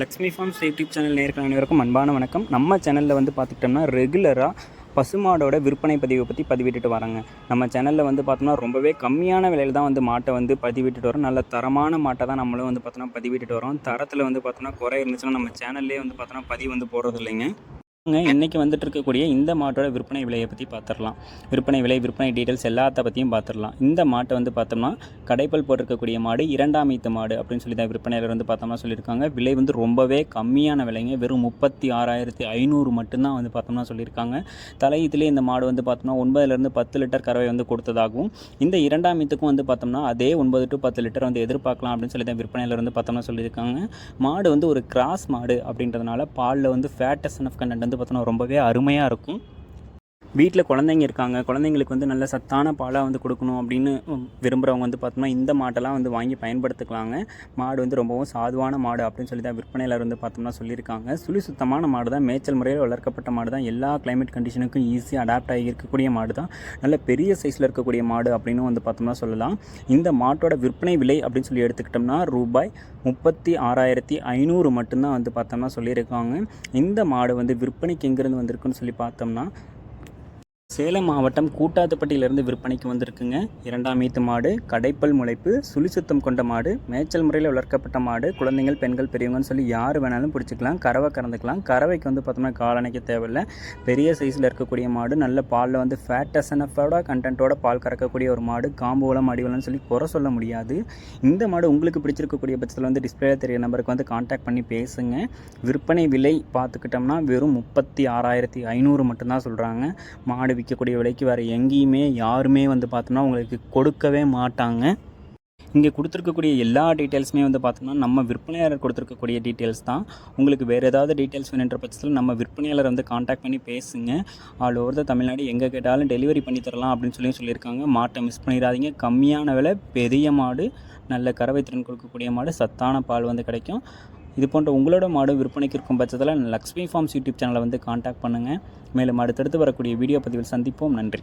Lakshmi forms YouTube channel நேர்கள் அனைவருக்கும் அன்பான வணக்கம். நம்ம சேனலில் வந்து பார்த்துக்கிட்டோம்னா ரெகுலராக பசுமாடோட விற்பனை பதிவை பற்றி பதிவிட்டுட்டு வராங்க. நம்ம சேனலில் வந்து பார்த்தோம்னா ரொம்பவே கம்மியான விலையில் தான் வந்து மாட்டை வந்து பதிவிட்டுட்டு வரோம். நல்ல தரமான மாட்டை தான் நம்மளும் வந்து பார்த்தோம்னா பதிவிட்டுட்டு வரோம். தரத்தில் வந்து பார்த்தோம்னா குறை இருந்துச்சுன்னா நம்ம சேனல்லே வந்து பார்த்தோம்னா பதிவு வந்து போடுறது இல்லைங்க. இன்றைக்கி வந்துட்டு இருக்கக்கூடிய இந்த மாட்டோட விற்பனை விலையை பற்றி பார்த்துடலாம் விற்பனை விலை விற்பனை டீட்டெயில்ஸ் எல்லாத்த பற்றியும் பார்த்துடலாம் இந்த மாட்டை வந்து பார்த்தோம்னா கடைப்பல் போட்டிருக்கக்கூடிய மாடு இரண்டாம் ஈத்து மாடு அப்படின்னு சொல்லி தான் விற்பனையில் வந்து பார்த்தோம்னா சொல்லியிருக்காங்க. விலை வந்து ரொம்பவே கம்மியான விலைங்க. வெறும் முப்பத்தி ஆறாயிரத்தி ஐநூறு மட்டும்தான் வந்து பார்த்தோம்னா சொல்லியிருக்காங்க. தலையீத்துலேயே இந்த மாடு வந்து பார்த்தோம்னா ஒன்பதுலேருந்து பத்து லிட்டர் கறவை வந்து கொடுத்ததாகவும் இந்த இரண்டாம் ஈத்துக்கும் வந்து பார்த்தோம்னா அதே ஒன்பது டு பத்து லிட்டர் வந்து எதிர்பார்க்கலாம் அப்படின்னு சொல்லி தான் விற்பனையில் வந்து பார்த்தோம்னா சொல்லியிருக்காங்க. மாடு வந்து ஒரு கிராஸ் மாடு அப்படின்றதுனால பாலில் வந்து ஃபேட்டஸ் அண்ட் கண்டென்ட் வந்து பார்த்தோன்னா ரொம்பவே அருமையாக இருக்கும். வீட்டில் குழந்தைங்க இருக்காங்க குழந்தைங்களுக்கு வந்து நல்ல சத்தான பாலாக வந்து கொடுக்கணும் அப்படின்னு விரும்புகிறவங்க வந்து பார்த்தோம்னா இந்த மாட்டெல்லாம் வந்து வாங்கி பயன்படுத்திக்கலாங்க. மாடு வந்து ரொம்பவும் சாதுவான மாடு அப்படின்னு சொல்லி தான் விற்பனையாளர் வந்து பார்த்தோம்னா சொல்லியிருக்காங்க. சுழி சுத்தமான மாடு தான் மேய்ச்சல் முறையில் வளர்க்கப்பட்ட மாடு தான். எல்லா கிளைமேட் கண்டிஷனுக்கும் ஈஸியாக அடாப்ட் ஆகி இருக்கக்கூடிய மாடு தான். நல்ல பெரிய சைஸில் இருக்கக்கூடிய மாடு அப்படின்னு வந்து பார்த்தோம்னா சொல்லலாம். இந்த மாட்டோட விற்பனை விலை அப்படின்னு சொல்லி எடுத்துக்கிட்டோம்னா ரூபாய் முப்பத்தி ஆறாயிரத்தி ஐநூறு மட்டும்தான் வந்து பார்த்தோம்னா சொல்லியிருக்காங்க. இந்த மாடு வந்து விற்பனைக்கு எங்கேருந்து வந்திருக்குன்னு சொல்லி பார்த்தோம்னா சேலம் மாவட்டம் கூட்டாத்துப்பட்டியிலிருந்து விற்பனைக்கு வந்திருக்குங்க. இரண்டாம் ஈத்து மாடு கடைப்பல் முளைப்பு சுழி சுத்தம் கொண்ட மாடு மேய்ச்சல் முறையில் வளர்க்கப்பட்ட மாடு குழந்தைகள் பெண்கள் பெரியவங்கன்னு சொல்லி யார் வேணாலும் பிடிச்சிக்கலாம். கறவை கறந்துக்கலாம். கறவைக்கு வந்து பார்த்தோம்னா காலணைக்க தேவையில்லை. பெரிய சைஸில் இருக்கக்கூடிய மாடு நல்ல பாலில் வந்து ஃபேட்டசனஃபோட கண்டென்ட்டோட பால் கறக்கக்கூடிய ஒரு மாடு காம்போலம் அடிவலம்னு சொல்லி குறை சொல்ல முடியாது. இந்த மாடு உங்களுக்கு பிடிச்சிருக்கக்கூடிய பட்சத்தில் வந்து டிஸ்பிளே தெரிய நம்பருக்கு வந்து காண்டாக்ட் பண்ணி பேசுங்க. விற்பனை விலை பார்த்துக்கிட்டோம்னா வெறும் முப்பத்தி ஆறாயிரத்தி ஐநூறு மட்டும்தான் சொல்கிறாங்க மாடு விற்கக்கூடிய விலைக்கு வேறு எங்கேயுமே யாருமே வந்து பார்த்தோம்னா உங்களுக்கு கொடுக்கவே மாட்டாங்க. இங்கே கொடுத்துருக்கக்கூடிய எல்லா டீட்டெயில்ஸுமே வந்து பார்த்தோம்னா நம்ம விற்பனையாளர் கொடுத்துருக்கக்கூடிய டீட்டெயில்ஸ் தான். உங்களுக்கு வேறு ஏதாவது டீட்டெயில்ஸ் வேணுன்ற பட்சத்தில் நம்ம விற்பனையாளர் வந்து காண்டாக்ட் பண்ணி பேசுங்க. ஆல் ஓவர் த தமிழ்நாடு எங்கே கேட்டாலும் டெலிவரி பண்ணி தரலாம் அப்படின்னு சொல்லி சொல்லியிருக்காங்க. மாட்டை மிஸ் பண்ணிடாதீங்க. கம்மியான விலை பெரிய மாடு நல்ல கறவை திறன் கொடுக்கக்கூடிய மாடு சத்தான பால் வந்து கிடைக்கும். இது போன்ற உங்களோட மாடு விற்பனைக்கு இருக்கும் பட்சத்தில் லக்ஷ்மி ஃபார்ம்ஸ் யூடியூப் சேனலை வந்து காண்டாக்ட் பண்ணுங்கள் மேலும் அடுத்தடுத்து வரக்கூடிய வீடியோ பதிவில் சந்திப்போம். நன்றி.